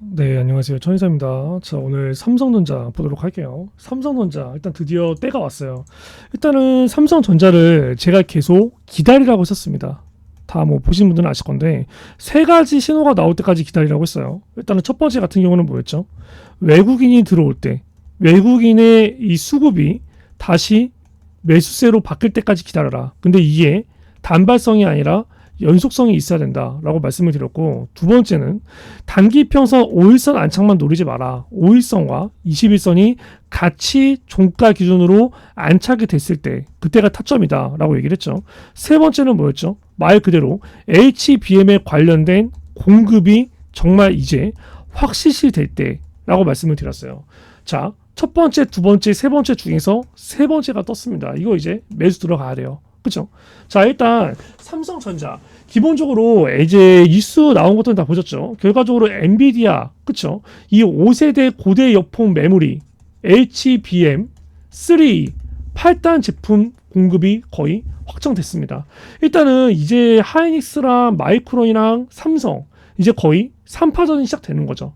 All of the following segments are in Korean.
네, 안녕하세요. 천희사입니다. 자, 오늘 삼성전자 보도록 할게요. 삼성전자, 일단 드디어 때가 왔어요. 일단은 삼성전자를 제가 계속 기다리라고 했었습니다. 다 뭐 보신 분들은 아실 건데, 세 가지 신호가 나올 때까지 기다리라고 했어요. 일단은 첫 번째 같은 경우는 뭐였죠? 외국인이 들어올 때, 외국인의 이 수급이 다시 매수세로 바뀔 때까지 기다려라. 근데 이게 단발성이 아니라 연속성이 있어야 된다라고 말씀을 드렸고 두 번째는 단기 평선 5일선 안착만 노리지 마라. 5일선과 21선이 같이 종가 기준으로 안착이 됐을 때 그때가 타점이다라고 얘기를 했죠. 세 번째는 뭐였죠? 말 그대로 HBM에 관련된 공급이 정말 이제 확실시 될 때라고 말씀을 드렸어요. 자, 첫 번째, 두 번째, 세 번째 중에서 세 번째가 떴습니다. 이거 이제 매수 들어가야 돼요. 그죠? 자, 일단 삼성전자 기본적으로 이제 뉴스 나온 것들은 다 보셨죠. 결과적으로 엔비디아, 그쵸? 이 5세대 고대 여폰 메모리 HBM 3 8단 제품 공급이 거의 확정됐습니다. 일단은 이제 하이닉스랑 마이크론이랑 삼성 이제 거의 3파전이 시작되는 거죠.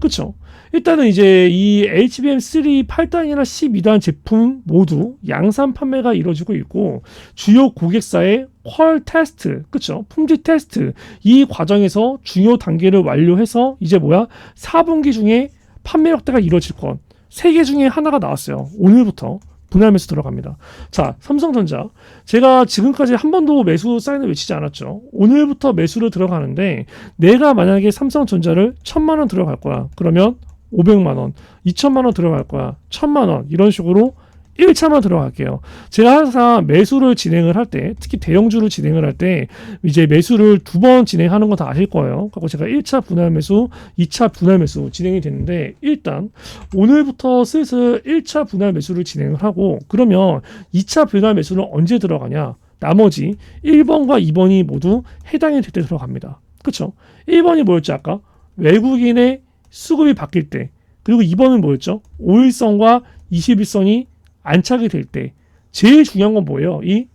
그쵸? 일단은 이제 이 HBM3 8단이나 12단 제품 모두 양산 판매가 이루어지고 있고 주요 고객사의 퀄 테스트, 그쵸? 품질 테스트 이 과정에서 중요 단계를 완료해서 이제 뭐야? 4분기 중에 판매 확대가 이루어질 것. 세개 중에 하나가 나왔어요. 오늘부터 분할 매수 들어갑니다. 자, 삼성전자. 제가 지금까지 한 번도 매수 사인을 외치지 않았죠. 오늘부터 매수를 들어가는데 내가 만약에 삼성전자를 천만 원 들어갈 거야. 그러면 500만 원, 2천만 원 들어갈 거야. 1000만 원 이런 식으로 1차만 들어갈게요. 제가 항상 매수를 진행을 할 때, 특히 대형주를 진행을 할 때, 이제 매수를 두 번 진행하는 거다 아실 거예요. 그리고 제가 1차 분할 매수, 2차 분할 매수 진행이 되는데, 일단, 오늘부터 슬슬 1차 분할 매수를 진행을 하고, 그러면 2차 분할 매수는 언제 들어가냐? 나머지 1번과 2번이 모두 해당이 될 때 들어갑니다. 그쵸? 1번이 뭐였지, 아까? 외국인의 수급이 바뀔 때. 그리고 2번은 뭐였죠? 5일선과 21선이 안착이 될 때 제일 중요한 건 뭐예요? 이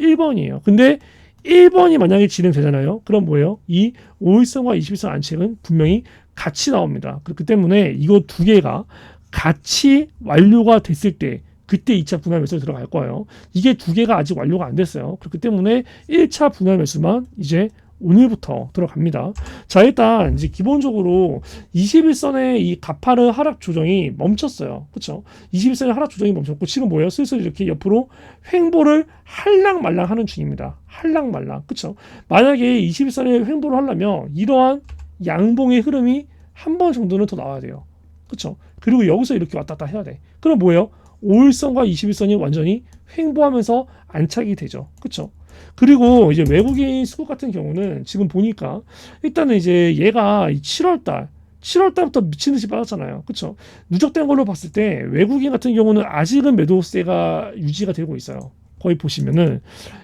1번이에요. 근데 1번이 만약에 진행되잖아요. 그럼 뭐예요? 이 5일선과 21선 안착은 분명히 같이 나옵니다. 그렇기 때문에 이거 두 개가 같이 완료가 됐을 때 그때 2차 분할 매수 들어갈 거예요. 이게 두 개가 아직 완료가 안 됐어요. 그렇기 때문에 1차 분할 매수만 이제 오늘부터 들어갑니다. 자, 일단 이제 기본적으로 21선의 이 가파르 하락 조정이 멈췄어요. 그렇죠? 21선의 하락 조정이 멈췄고 지금 뭐예요? 슬슬 이렇게 옆으로 횡보를 할랑말랑 하는 중입니다. 할랑말랑. 그렇죠? 만약에 21선의 횡보를 하려면 이러한 양봉의 흐름이 한 번 정도는 더 나와야 돼요. 그렇죠? 그리고 여기서 이렇게 왔다 갔다 해야 돼. 그럼 뭐예요? 5일선과 21선이 완전히 횡보하면서 안착이 되죠. 그렇죠? 그리고 이제 외국인 수급 같은 경우는 지금 보니까 일단은 이제 얘가 7월 달 7월 달부터 미친 듯이 빠졌잖아요. 그렇죠? 누적된 걸로 봤을 때 외국인 같은 경우는 아직은 매도세가 유지가 되고 있어요. 거의 보시면은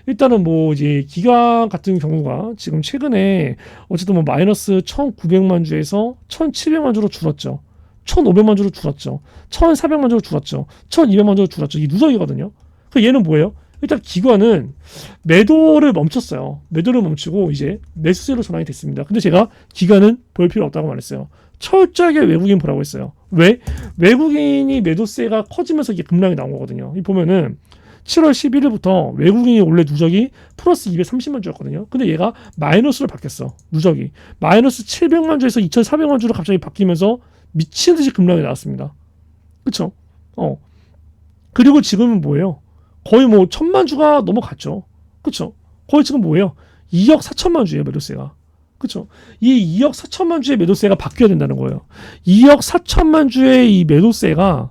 일단은 뭐 이제 기관 같은 경우가 지금 최근에 어쨌든 뭐 마이너스 1,900만 주에서 1,700만 주로 줄었죠. 1,500만 주로 줄었죠. 1,400만 주로 줄었죠. 1,200만 주로 줄었죠. 이 누적이거든요. 그 얘는 뭐예요? 일단 기관은 매도를 멈췄어요. 매도를 멈추고 이제 매수세로 전환이 됐습니다. 근데 제가 기관은 볼 필요 없다고 말했어요. 철저하게 외국인 보라고 했어요. 왜? 외국인이 매도세가 커지면서 이게 급락이 나온 거거든요. 이 보면은 7월 11일부터 외국인이 원래 누적이 플러스 230만 주였거든요. 근데 얘가 마이너스로 바뀌었어. 누적이. 마이너스 700만 주에서 2,400만 주로 갑자기 바뀌면서 미친 듯이 급락이 나왔습니다. 그쵸? 어. 그리고 지금은 뭐예요? 거의 뭐 천만 주가 넘어갔죠. 그쵸? 거의 지금 뭐예요? 2억 4천만 주예요, 매도세가. 그쵸? 이 2억 4천만 주의 매도세가 바뀌어야 된다는 거예요. 2억 4천만 주의 이 매도세가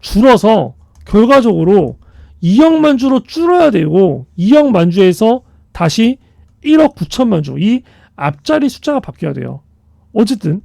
줄어서 결과적으로 2억만 주로 줄어야 되고 2억만 주에서 다시 1억 9천만 주. 이 앞자리 숫자가 바뀌어야 돼요. 어쨌든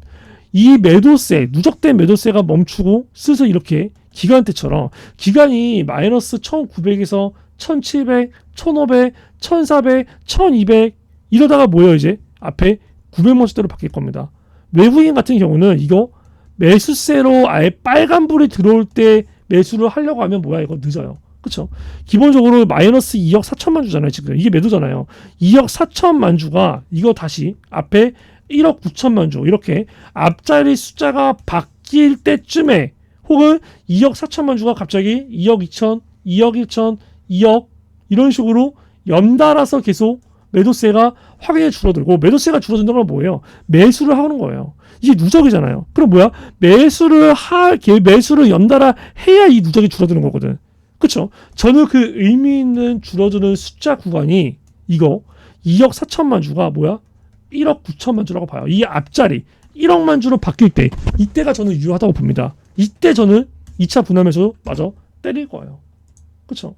이 매도세, 누적된 매도세가 멈추고 슬슬 이렇게 기간 때처럼 기간이 마이너스 1900에서 1700, 1500, 1400, 1200 이러다가 뭐예요 이제 앞에 900만원대로 바뀔 겁니다. 외국인 같은 경우는 이거 매수세로 아예 빨간불이 들어올 때 매수를 하려고 하면 뭐야 이거 늦어요. 그렇죠? 기본적으로 마이너스 2억 4천만 주잖아요 지금 이게 매도잖아요. 2억 4천만 주가 이거 다시 앞에 1억 9천만 주 이렇게 앞자리 숫자가 바뀔 때쯤에 혹은 2억 4천만 주가 갑자기 2억 2천, 2억 1천, 2억 이런 식으로 연달아서 계속 매도세가 확연히 줄어들고 매도세가 줄어든다는 건 뭐예요? 매수를 하는 거예요. 이게 누적이잖아요. 그럼 뭐야? 매수를 하 매수를 연달아 해야 이 누적이 줄어드는 거거든. 그렇죠? 저는 그 의미 있는 줄어드는 숫자 구간이 이거 2억 4천만 주가 뭐야? 1억 9천만 주라고 봐요. 이 앞자리 1억만 주로 바뀔 때 이때가 저는 유효하다고 봅니다. 이때 저는 2차 분할매수 마저 때릴 거예요. 그렇죠?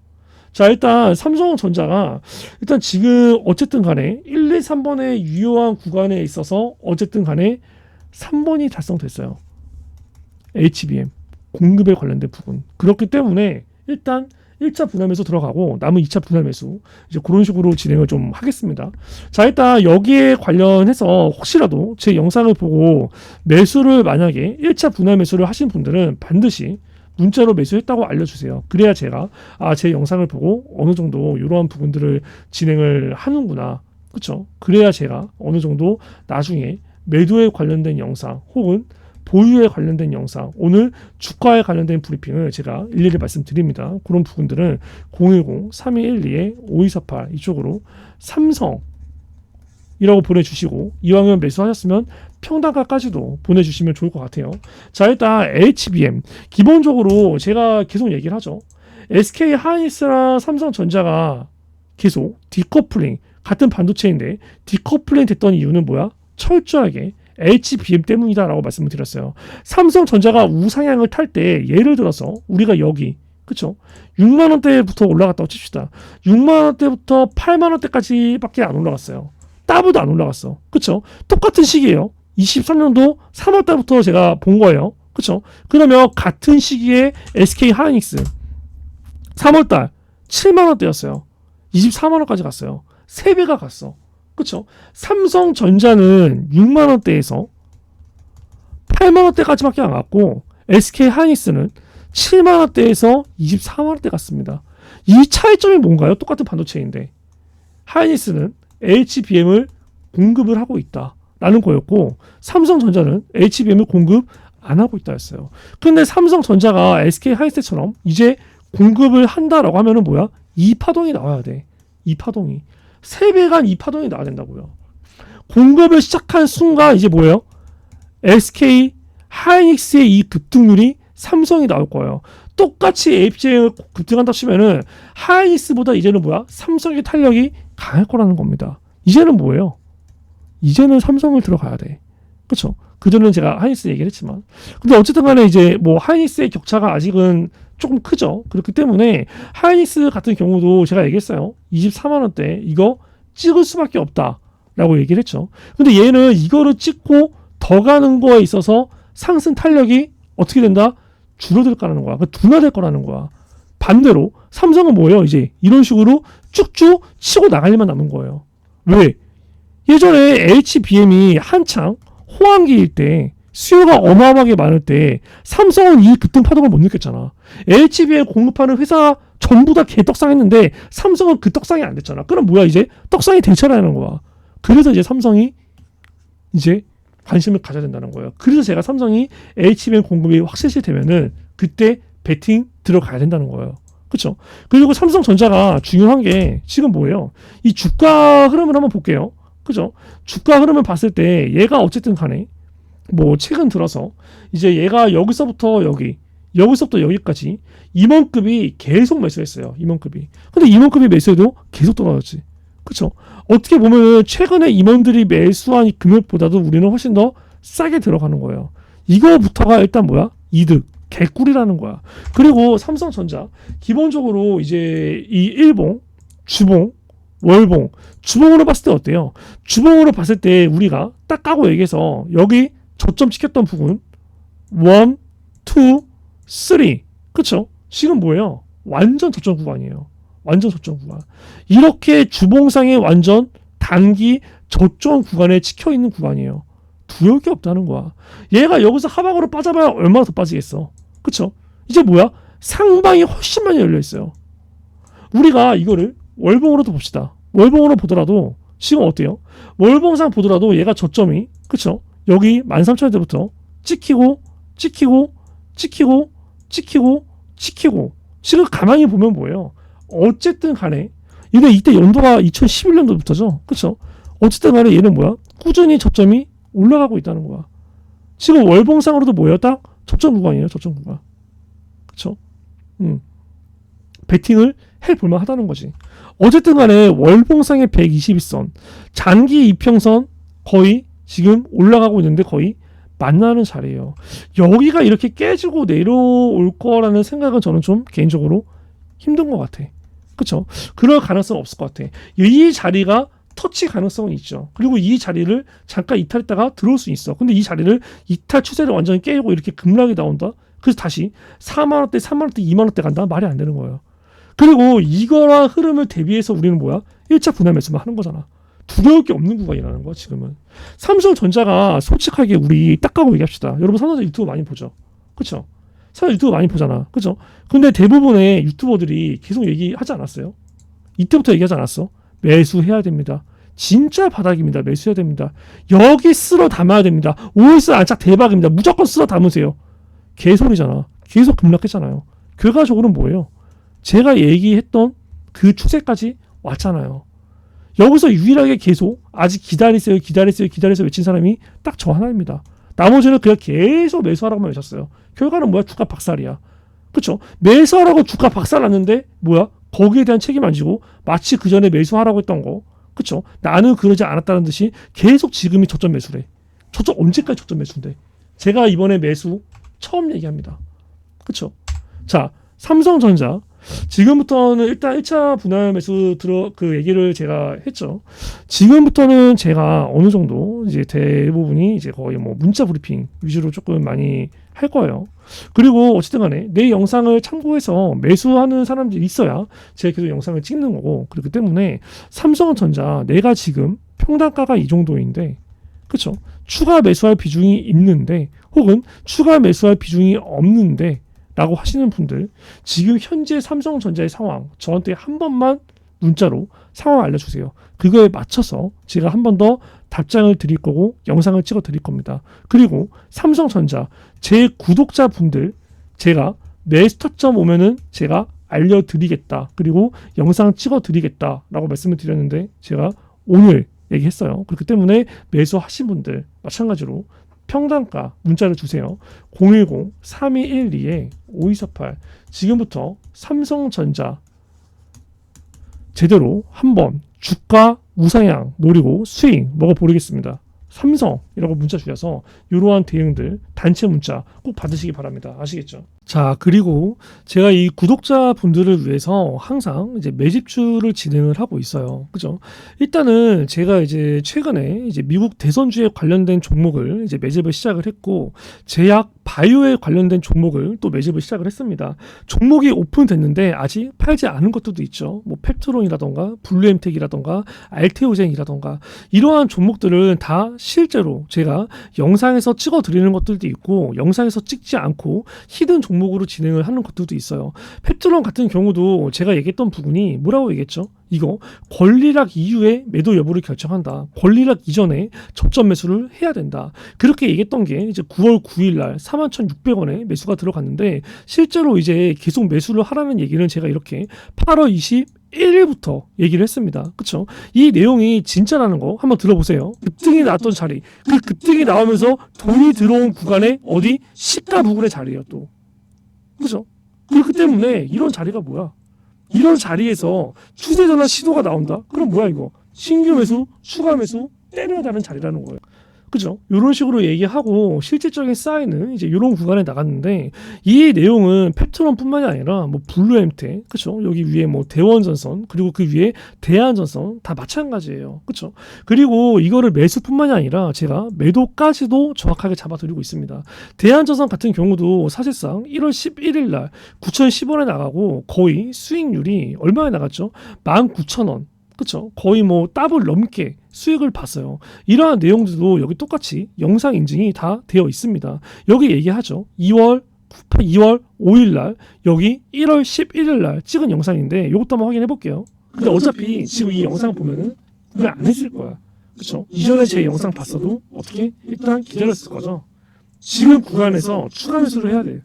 자 일단 삼성전자가 일단 지금 어쨌든 간에 1, 2, 3번의 유효한 구간에 있어서 어쨌든 간에 3번이 달성됐어요. HBM 공급에 관련된 부분 그렇기 때문에 일단 1차 분할 매수 들어가고 남은 2차 분할 매수 이제 그런 식으로 진행을 좀 하겠습니다. 자 일단 여기에 관련해서 혹시라도 제 영상을 보고 매수를 만약에 1차 분할 매수를 하신 분들은 반드시 문자로 매수했다고 알려주세요. 그래야 제가 아 제 영상을 보고 어느 정도 이러한 부분들을 진행을 하는구나. 그렇죠? 그래야 제가 어느 정도 나중에 매도에 관련된 영상 혹은 보유에 관련된 영상, 오늘 주가에 관련된 브리핑을 제가 일일이 말씀드립니다. 그런 부분들은 010-3212-5248 이쪽으로 삼성 이라고 보내주시고 이왕이면 매수하셨으면 평단가까지도 보내주시면 좋을 것 같아요. 자 일단 HBM 기본적으로 제가 계속 얘기를 하죠. SK 하이닉스랑 삼성전자가 계속 디커플링 같은 반도체인데 디커플링 됐던 이유는 뭐야? 철저하게 HBM 때문이다라고 말씀을 드렸어요. 삼성전자가 우상향을 탈 때 예를 들어서 우리가 여기 그쵸? 6만 원대부터 올라갔다고 칩시다. 6만 원대부터 8만 원대까지밖에 안 올라갔어요. 따블도 안 올라갔어. 그쵸? 똑같은 시기예요. 23년도 3월 달부터 제가 본 거예요. 그쵸? 그러면 같은 시기에 SK 하이닉스 3월 달 7만 원대였어요. 24만 원까지 갔어요. 3배가 갔어. 그쵸? 삼성전자는 6만 원대에서 8만 원대까지밖에 안 갔고 SK 하이닉스는 7만 원대에서 24만 원대 갔습니다. 이 차이점이 뭔가요? 똑같은 반도체인데 하이닉스는 HBM을 공급을 하고 있다라는 거였고 삼성전자는 HBM을 공급 안 하고 있다 했어요. 근데 삼성전자가 SK 하이닉스처럼 이제 공급을 한다라고 하면은 뭐야? 이 파동이 나와야 돼. 이 파동이. 3배간 이 파동이 나와야 된다고요. 공급을 시작한 순간 이제 뭐예요? SK 하이닉스의 이 급등률이 삼성이 나올 거예요. 똑같이 HBM을 급등한다 치면은 하이닉스보다 이제는 뭐야? 삼성의 탄력이 강할 거라는 겁니다. 이제는 뭐예요? 이제는 삼성을 들어가야 돼. 그렇죠? 그전에는 제가 하이닉스 얘기를 했지만 근데 어쨌든 간에 이제 뭐 하이닉스의 격차가 아직은 조금 크죠. 그렇기 때문에 하이닉스 같은 경우도 제가 얘기했어요. 24만 원대 이거 찍을 수밖에 없다라고 얘기를 했죠. 근데 얘는 이거를 찍고 더 가는 거에 있어서 상승 탄력이 어떻게 된다? 줄어들 거라는 거야. 그러니까 둔화될 거라는 거야. 반대로 삼성은 뭐예요? 이제 이런 식으로 쭉쭉 치고 나갈 일만 남은 거예요. 왜? 예전에 HBM이 한창 호황기일 때 수요가 어마어마하게 많을 때 삼성은 이 급등 파동을 못 느꼈잖아. HBM 공급하는 회사 전부 다 개떡상했는데 삼성은 그 떡상이 안 됐잖아. 그럼 뭐야 이제 떡상이 되차라는 거야. 그래서 이제 삼성이 이제 관심을 가져야 된다는 거예요. 그래서 제가 삼성이 HBM 공급이 확실시 되면은 그때 베팅 들어가야 된다는 거예요. 그렇죠? 그리고 삼성전자가 중요한 게 지금 뭐예요? 이 주가 흐름을 한번 볼게요. 그죠? 주가 흐름을 봤을 때 얘가 어쨌든 간에 뭐 최근 들어서 이제 얘가 여기서부터 여기 여기서부터 여기까지 임원급이 계속 매수했어요. 임원급이. 근데 임원급이 매수해도 계속 떨어졌지. 그쵸? 어떻게 보면 최근에 임원들이 매수한 금액보다도 우리는 훨씬 더 싸게 들어가는 거예요. 이거부터가 일단 뭐야? 이득. 개꿀이라는 거야. 그리고 삼성전자 기본적으로 이제 이 일봉, 주봉, 월봉, 주봉으로 봤을 때 어때요? 주봉으로 봤을 때 우리가 딱 까고 얘기해서 여기 저점 찍혔던 부분 1, 2, 3 그쵸? 지금 뭐예요? 완전 저점 구간이에요. 완전 저점 구간. 이렇게 주봉상의 완전 단기 저점 구간에 찍혀 있는 구간이에요. 두려울 게 없다는 거야. 얘가 여기서 하방으로 빠져봐야 얼마나 더 빠지겠어. 그쵸? 이제 뭐야? 상방이 훨씬 많이 열려 있어요. 우리가 이거를 월봉으로도 봅시다. 월봉으로 보더라도 지금 어때요? 월봉상 보더라도 얘가 저점이 그쵸? 여기 13,000원대부터 찍히고 찍히고 찍히고 찍히고 찍히고 지금 가만히 보면 뭐예요? 어쨌든 간에 얘는 이때 연도가 2011년도부터죠. 그쵸? 어쨌든 간에 얘는 뭐야? 꾸준히 저점이 올라가고 있다는 거야. 지금 월봉상으로도 뭐예요? 딱 저점 구간이에요. 저점 구간. 그쵸? 음. 베팅을 해 볼만 하다는 거지. 어쨌든 간에 월봉상의 121선, 장기 이평선 거의 지금 올라가고 있는데 거의 만나는 자리예요. 여기가 이렇게 깨지고 내려올 거라는 생각은 저는 좀 개인적으로 힘든 것 같아. 그쵸? 그럴 가능성은 없을 것 같아. 이 자리가 터치 가능성은 있죠. 그리고 이 자리를 잠깐 이탈했다가 들어올 수 있어. 근데 이 자리를 이탈 추세를 완전히 깨고 이렇게 급락이 나온다? 그래서 다시 4만 원대, 3만 원대, 2만 원대 간다? 말이 안 되는 거예요. 그리고 이거랑 흐름을 대비해서 우리는 뭐야? 1차 분할 매수만 하는 거잖아. 두려울 게 없는 구간이라는 거야, 지금은. 삼성전자가 솔직하게 우리 딱 가고 얘기합시다. 여러분 삼성전자 유튜브 많이 보죠? 그쵸? 삼성 유튜브 많이 보잖아. 그죠? 근데 대부분의 유튜버들이 계속 얘기하지 않았어요? 이때부터 얘기하지 않았어? 매수해야 됩니다. 진짜 바닥입니다. 매수해야 됩니다. 여기 쓸어 담아야 됩니다. 오일스 안착 대박입니다. 무조건 쓸어 담으세요. 개소리잖아. 계속 급락했잖아요. 결과적으로는 뭐예요? 제가 얘기했던 그 추세까지 왔잖아요. 여기서 유일하게 계속 아직 기다리세요, 기다리세요, 기다리세요 외친 사람이 딱 저 하나입니다. 나머지는 그냥 계속 매수하라고만 외쳤어요. 결과는 뭐야? 주가 박살이야. 그쵸? 매수하라고 주가 박살 났는데 뭐야? 거기에 대한 책임 안 지고 마치 그 전에 매수하라고 했던 거. 그쵸? 나는 그러지 않았다는 듯이 계속 지금이 저점 매수래. 저점 언제까지 저점 매수인데? 제가 이번에 매수 처음 얘기합니다. 그쵸? 자, 삼성전자. 지금부터는 일단 1차 분할 매수 들어 그 얘기를 제가 했죠. 지금부터는 제가 어느 정도 이제 대부분이 이제 거의 뭐 문자 브리핑 위주로 조금 많이 할 거예요. 그리고 어쨌든 간에 내 영상을 참고해서 매수하는 사람들이 있어야 제가 계속 영상을 찍는 거고 그렇기 때문에 삼성전자 내가 지금 평단가가 이 정도인데 그쵸 추가 매수할 비중이 있는데 혹은 추가 매수할 비중이 없는데 라고 하시는 분들 지금 현재 삼성전자의 상황 저한테 한 번만 문자로 상황 알려주세요. 그거에 맞춰서 제가 한 번 더 답장을 드릴 거고 영상을 찍어 드릴 겁니다. 그리고 삼성전자 제 구독자분들 제가 내 스타점 오면은 제가 알려드리겠다. 그리고 영상 찍어 드리겠다 라고 말씀을 드렸는데 제가 오늘 얘기했어요. 그렇기 때문에 매수하신 분들 마찬가지로 평단가 문자를 주세요. 010-3212-5248 지금부터 삼성전자 제대로 한번 주가 우상향 노리고 수익 먹어보겠습니다. 삼성이라고 문자 주셔서 이러한 대응들 단체 문자 꼭 받으시기 바랍니다. 아시겠죠? 자 그리고 제가 이 구독자 분들을 위해서 항상 이제 매집주를 진행을 하고 있어요. 그죠? 일단은 제가 이제 최근에 이제 미국 대선주에 관련된 종목을 이제 매집을 시작을 했고 제약 바이오에 관련된 종목을 또 매집을 시작을 했습니다. 종목이 오픈됐는데 아직 팔지 않은 것들도 있죠. 뭐 펩트론이라던가 블루엠텍이라던가 알테오젠이라던가 이러한 종목들은 다 실제로 제가 영상에서 찍어 드리는 것들도 있고 영상에서 찍지 않고 히든 종목 으로 진행을 하는 것들도 있어요. 펩트론 같은 경우도 제가 얘기했던 부분이 뭐라고 얘기했죠? 이거 권리락 이후에 매도 여부를 결정한다. 권리락 이전에 저점 매수를 해야 된다. 그렇게 얘기했던 게 이제 9월 9일 날 41,600원에 매수가 들어갔는데 실제로 이제 계속 매수를 하라는 얘기는 제가 이렇게 8월 20 1일부터 얘기를 했습니다. 그쵸? 이 내용이 진짜라는 거 한번 들어보세요. 급등이 나왔던 자리. 그 급등이 나오면서 돈이 들어온 구간에 어디? 시가 부근의 자리예요, 또. 그죠? 그렇기 때문에 이런 자리가 뭐야? 이런 자리에서 추세 전환 시도가 나온다? 그럼 뭐야, 이거? 신규 매수, 추가 매수, 때려야 되는 자리라는 거예요. 그죠? 이런 식으로 얘기하고 실질적인 사인은 이제 이런 구간에 나갔는데 이 내용은 펩트론뿐만이 아니라 뭐 블루엠테 그죠? 여기 위에 뭐 대원전선 그리고 그 위에 대한전선 다 마찬가지예요. 그죠? 그리고 이거를 매수뿐만이 아니라 제가 매도까지도 정확하게 잡아드리고 있습니다. 대한전선 같은 경우도 사실상 1월 11일 날 9,010원에 나가고 거의 수익률이 얼마에 나갔죠? 19,000원. 그쵸? 거의 뭐 더블 넘게 수익을 봤어요. 이러한 내용들도 여기 똑같이 영상 인증이 다 되어 있습니다. 여기 얘기하죠. 2월 2월 5일 날 여기 1월 11일 날 찍은 영상인데 이것도 한번 확인해 볼게요. 근데 어차피 지금 이 영상 보면은 왜안 했을 거야. 그쵸? 이전에 제 영상 봤어도 어떻게 일단 기다렸을 거죠. 지금 구간에서 추가 매수를 해야 돼.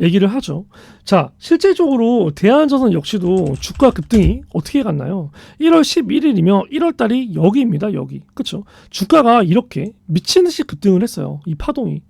얘기를 하죠. 자, 실제적으로 대한전선 역시도 주가 급등이 어떻게 갔나요? 1월 11일이며 1월 달이 여기입니다. 여기. 그쵸? 주가가 이렇게 미친 듯이 급등을 했어요. 이 파동이.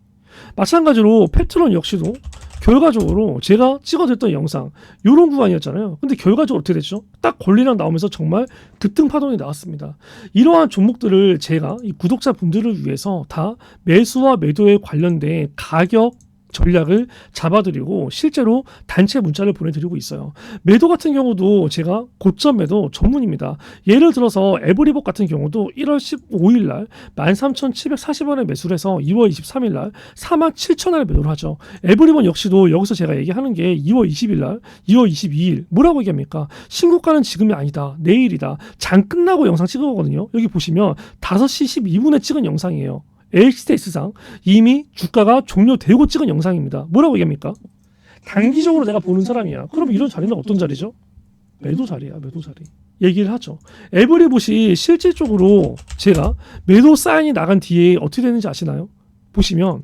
마찬가지로 페트론 역시도 결과적으로 제가 찍어드렸던 영상 요런 구간이었잖아요. 근데 결과적으로 어떻게 됐죠? 딱 권리랑 나오면서 정말 급등 파동이 나왔습니다. 이러한 종목들을 제가 이 구독자 분들을 위해서 다 매수와 매도에 관련된 가격 전략을 잡아드리고 실제로 단체 문자를 보내드리고 있어요. 매도 같은 경우도 제가 고점 매도 전문입니다. 예를 들어서 에브리복 같은 경우도 1월 15일 날 13,740원에 매수를 해서 2월 23일 날 47,000원에 매도를 하죠. 에브리본 역시도 여기서 제가 얘기하는 게 2월 20일 날, 2월 22일 뭐라고 얘기합니까? 신고가는 지금이 아니다. 내일이다. 장 끝나고 영상 찍은 거거든요. 여기 보시면 5시 12분에 찍은 영상이에요. LH스테이스상 이미 주가가 종료되고 찍은 영상입니다. 뭐라고 얘기합니까? 단기적으로 내가 보는 사람이야. 그럼 이런 자리는 어떤 자리죠? 매도 자리야, 매도 자리. 얘기를 하죠. 에브리봇이 실질적으로 제가 매도 사인이 나간 뒤에 어떻게 되는지 아시나요? 보시면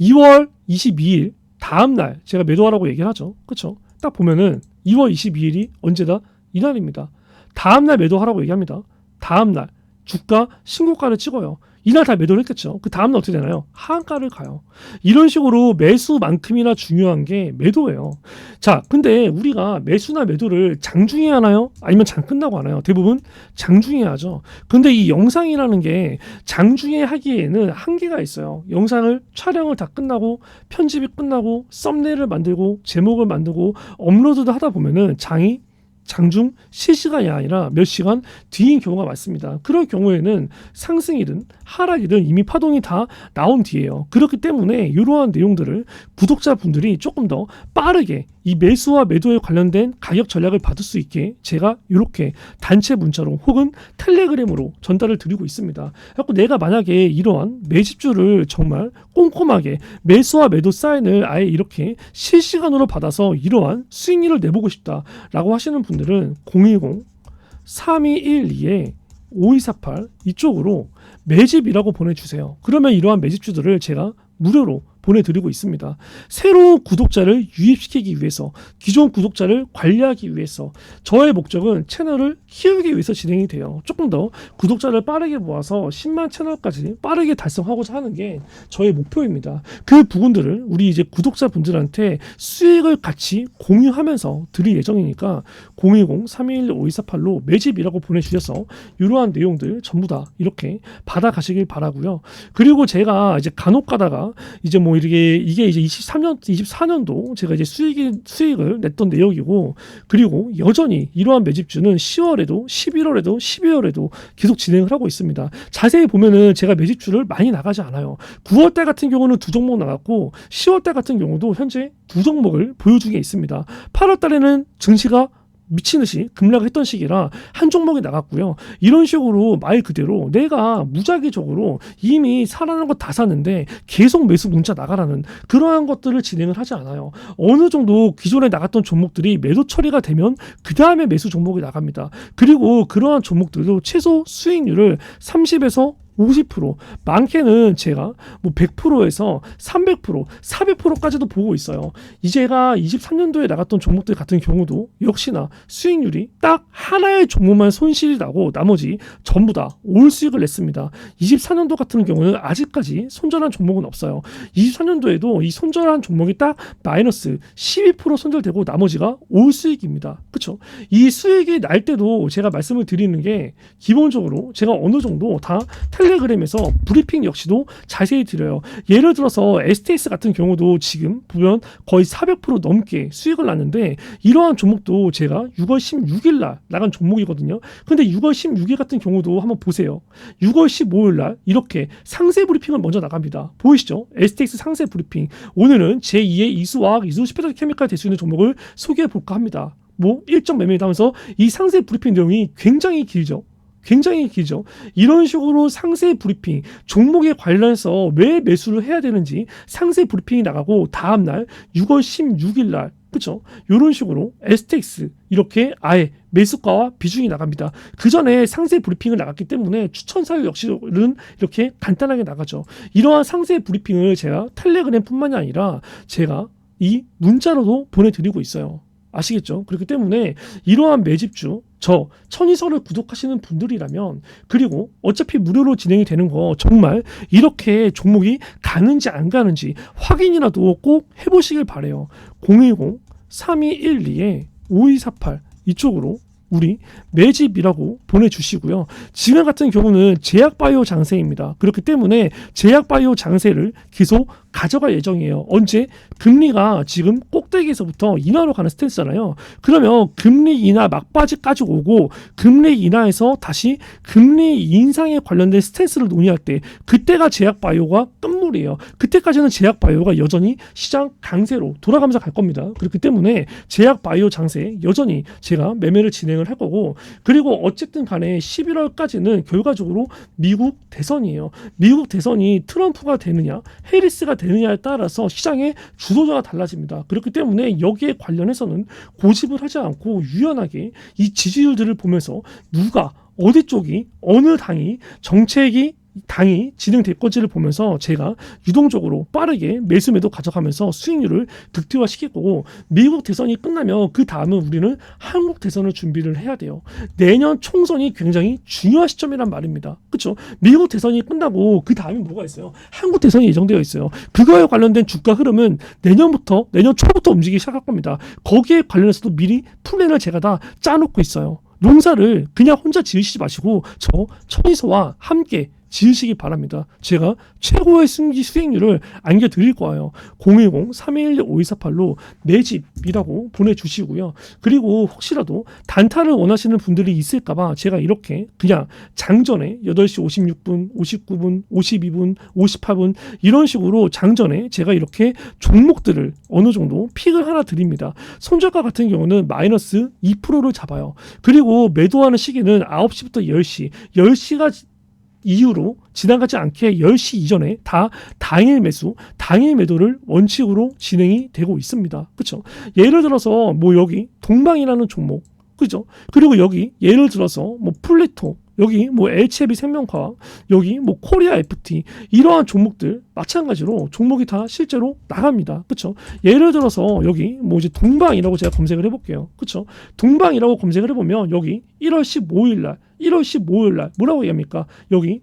2월 22일 다음 날 제가 매도하라고 얘기를 하죠. 그렇죠? 딱 보면은 2월 22일이 언제다? 이날입니다. 다음 날 매도하라고 얘기합니다. 다음 날 주가 신고가를 찍어요. 이날 다 매도를 했겠죠. 그 다음날 어떻게 되나요? 하한가를 가요. 이런 식으로 매수만큼이나 중요한 게 매도예요. 자, 근데 우리가 매수나 매도를 장중에 하나요? 아니면 장 끝나고 하나요? 대부분 장중에 하죠. 근데 이 영상이라는 게 장중에 하기에는 한계가 있어요. 영상을 촬영을 다 끝나고 편집이 끝나고 썸네일을 만들고 제목을 만들고 업로드도 하다 보면은 장이 장중 실시간이 아니라 몇 시간 뒤인 경우가 많습니다. 그럴 경우에는 상승이든 하락이든 이미 파동이 다 나온 뒤에요. 그렇기 때문에 이러한 내용들을 구독자분들이 조금 더 빠르게 이 매수와 매도에 관련된 가격 전략을 받을 수 있게 제가 이렇게 단체 문자로 혹은 텔레그램으로 전달을 드리고 있습니다. 그래서 내가 만약에 이러한 매집주를 정말 꼼꼼하게 매수와 매도 사인을 아예 이렇게 실시간으로 받아서 이러한 수익률을 내보고 싶다라고 하시는 분 들은 010 3212에 5248 이쪽으로 매집이라고 보내주세요. 그러면 이러한 매집주들을 제가 무료로 보내드리고 있습니다. 새로운 구독자를 유입시키기 위해서 기존 구독자를 관리하기 위해서 저의 목적은 채널을 키우기 위해서 진행이 돼요. 조금 더 구독자를 빠르게 모아서 10만 채널까지 빠르게 달성하고자 하는 게 저의 목표입니다. 그 부분들을 우리 이제 구독자분들한테 수익을 같이 공유하면서 드릴 예정이니까 010-321-5248로 매집이라고 보내주셔서 이러한 내용들 전부 다 이렇게 받아가시길 바라고요. 그리고 제가 이제 간혹 가다가 이제 뭐 이렇게 이게 이제 23년 24년도 제가 이제 수익이 수익을 냈던 내역이고 그리고 여전히 이러한 매집주는 10월에도 11월에도 12월에도 계속 진행을 하고 있습니다. 자세히 보면은 제가 매집주를 많이 나가지 않아요. 9월 달 같은 경우는 두 종목 나갔고 10월 달 같은 경우도 현재 두 종목을 보유 중에 있습니다. 8월 달에는 증시가 미친 듯이 급락했던 시기라 한 종목이 나갔고요. 이런 식으로 말 그대로 내가 무작위적으로 이미 사라는 거다 샀는데 계속 매수 문자 나가라는 그러한 것들을 진행을 하지 않아요. 어느 정도 기존에 나갔던 종목들이 매도 처리가 되면 그 다음에 매수 종목이 나갑니다. 그리고 그러한 종목들도 최소 수익률을 30에서 50% 많게는 제가 뭐 100%에서 300% 400%까지도 보고 있어요. 이제가 23년도에 나갔던 종목들 같은 경우도 역시나 수익률이 딱 하나의 종목만 손실이 나고 나머지 전부 다 올 수익을 냈습니다. 24년도 같은 경우는 아직까지 손절한 종목은 없어요. 24년도에도 이 손절한 종목이 딱 마이너스 12% 손절되고 나머지가 올 수익입니다. 그렇죠? 이 수익이 날 때도 제가 말씀을 드리는 게 기본적으로 제가 어느 정도 다 텔레 그램에서 브리핑 역시도 자세히 드려요. 예를 들어서 STS 같은 경우도 지금 보면 거의 400% 넘게 수익을 났는데 이러한 종목도 제가 6월 16일 날 나간 종목이거든요. 근데 6월 16일 같은 경우도 한번 보세요. 6월 15일 날 이렇게 상세 브리핑을 먼저 나갑니다. 보이시죠? STX 상세 브리핑. 오늘은 제2의 이수화학, 이수 스페셜 케미칼 될 수 있는 종목을 소개해 볼까 합니다. 뭐 일정 매매를 하면서 이 상세 브리핑 내용이 굉장히 길죠. 굉장히 길죠. 이런 식으로 상세 브리핑, 종목에 관련해서 왜 매수를 해야 되는지 상세 브리핑이 나가고 다음 날 6월 16일 날 그쵸? 이런 식으로 STX 이렇게 아예 매수가와 비중이 나갑니다. 그 전에 상세 브리핑을 나갔기 때문에 추천 사유 역시는 이렇게 간단하게 나가죠. 이러한 상세 브리핑을 제가 텔레그램뿐만이 아니라 제가 이 문자로도 보내드리고 있어요. 아시겠죠? 그렇기 때문에 이러한 매집주 저 천이설을 구독하시는 분들이라면 그리고 어차피 무료로 진행이 되는 거 정말 이렇게 종목이 가는지 안 가는지 확인이라도 꼭 해보시길 바래요. 010 3212에 5248 이쪽으로 우리 매집이라고 보내주시고요. 지금 같은 경우는 제약바이오 장세입니다. 그렇기 때문에 제약바이오 장세를 계속 가져갈 예정이에요. 언제? 금리가 지금 꼭대기에서부터 인하로 가는 스탠스잖아요. 그러면 금리 인하 막바지까지 오고 금리 인하에서 다시 금리 인상에 관련된 스탠스를 논의할 때 그때가 제약바이오가 끝물이에요. 그때까지는 제약바이오가 여전히 시장 강세로 돌아가면서 갈 겁니다. 그렇기 때문에 제약바이오 장세 여전히 제가 매매를 진행을 할 거고 그리고 어쨌든 간에 11월까지는 결과적으로 미국 대선이에요. 미국 대선이 트럼프가 되느냐 해리스가 되느냐에 따라서 시장의 주 도자가 달라집니다. 그렇기 때문에 여기에 관련해서는 고집을 하지 않고 유연하게 이 지지율들을 보면서 누가 어디 쪽이 어느 당이 정책이 당이 진행될 건지를 보면서 제가 유동적으로 빠르게 매수 매도 가져가면서 수익률을 거고 미국 대선이 끝나면 그 다음은 우리는 한국 대선을 준비를 해야 돼요. 내년 총선이 굉장히 중요한 시점이란 말입니다. 그렇죠? 미국 대선이 끝나고 그 다음에 뭐가 있어요? 한국 대선이 예정되어 있어요. 그거에 관련된 주가 흐름은 내년부터 내년 초부터 움직이기 시작할 겁니다. 거기에 관련해서도 미리 플랜을 제가 다 짜놓고 있어요. 농사를 그냥 혼자 지으시지 마시고 저 천이서와 함께 지으시기 바랍니다. 제가 최고의 승기 수익률을 안겨드릴 거예요. 010-321-5248로 매집이라고 보내주시고요. 그리고 혹시라도 단타를 원하시는 분들이 있을까봐 제가 이렇게 그냥 장전에 8시 56분, 59분, 52분, 58분 이런 식으로 장전에 제가 이렇게 종목들을 어느 정도 픽을 하나 드립니다. 손절가 같은 경우는 마이너스 2%를 잡아요. 그리고 매도하는 시기는 9시부터 10시, 10시가 이후로 지나가지 않게 10시 이전에 다 당일 매수, 당일 매도를 원칙으로 진행이 되고 있습니다. 그렇죠? 예를 들어서 뭐 여기 동방이라는 종목 그죠? 그리고 여기 예를 들어서 뭐 플레토 여기 뭐 HLB 생명과학 여기 뭐 코리아 FT 이러한 종목들 마찬가지로 종목이 다 실제로 나갑니다. 그렇죠? 예를 들어서 여기 뭐 이제 동방이라고 제가 검색을 해 볼게요. 그렇죠? 동방이라고 검색을 해 보면 여기 1월 15일 날 1월 15일 날 뭐라고 얘기합니까? 여기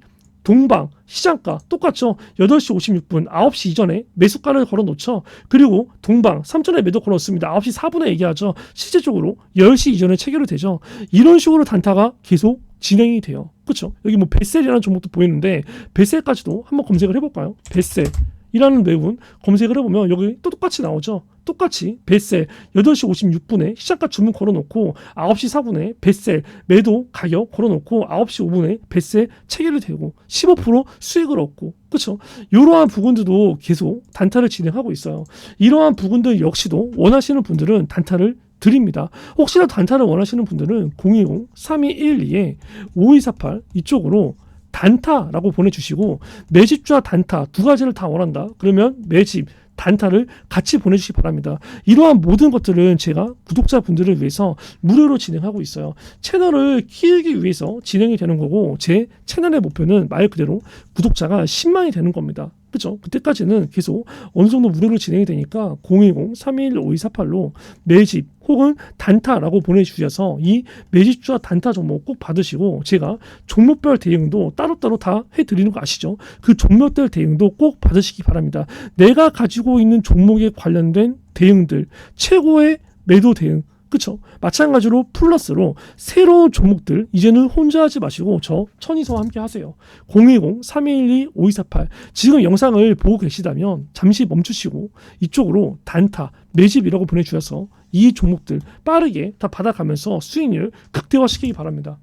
동방 시장가 똑같죠. 8시 56분 9시 이전에 매수가를 걸어 놓죠. 그리고 동방 3천에 매도 걸어 놓습니다. 9시 4분에 얘기하죠. 실제적으로 10시 이전에 체결이 되죠. 이런 식으로 단타가 계속 진행이 돼요. 그렇죠? 여기 뭐 베셀이라는 종목도 보이는데 베셀까지도 한번 검색을 해볼까요? 베셀 이라는 내용은 검색을 해보면 여기 또 똑같이 나오죠. 똑같이 베셀 8시 56분에 시작가 주문 걸어놓고 9시 4분에 베셀 매도 가격 걸어놓고 9시 5분에 베셀 체결이 되고 15% 수익을 얻고 그렇죠. 이러한 부분들도 계속 단타를 진행하고 있어요. 이러한 부분들 역시도 원하시는 분들은 단타를 드립니다. 혹시나 단타를 원하시는 분들은 020-3212-5248 이쪽으로 단타라고 보내주시고 매집주와 단타 두 가지를 다 원한다. 그러면 매집 단타를 같이 보내주시기 바랍니다. 이러한 모든 것들은 제가 구독자분들을 위해서 무료로 진행하고 있어요. 채널을 키우기 위해서 진행이 되는 거고 제 채널의 목표는 말 그대로 구독자가 10만이 되는 겁니다. 그죠? 그때까지는 계속 어느 정도 무료로 진행이 되니까 010-321-5248로 매집 혹은 단타라고 보내주셔서 이 매집주와 단타 종목 꼭 받으시고 제가 종목별 대응도 따로따로 다 해드리는 거 아시죠? 그 종목별 대응도 꼭 받으시기 바랍니다. 내가 가지고 있는 종목에 관련된 대응들 최고의 매도 대응 그쵸? 마찬가지로 플러스로 새로운 종목들 이제는 혼자 하지 마시고 저 천이서와 함께 하세요. 010-312-5248 지금 영상을 보고 계시다면 잠시 멈추시고 이쪽으로 단타 매집이라고 보내주셔서 이 종목들 빠르게 다 받아가면서 수익률 극대화시키기 바랍니다.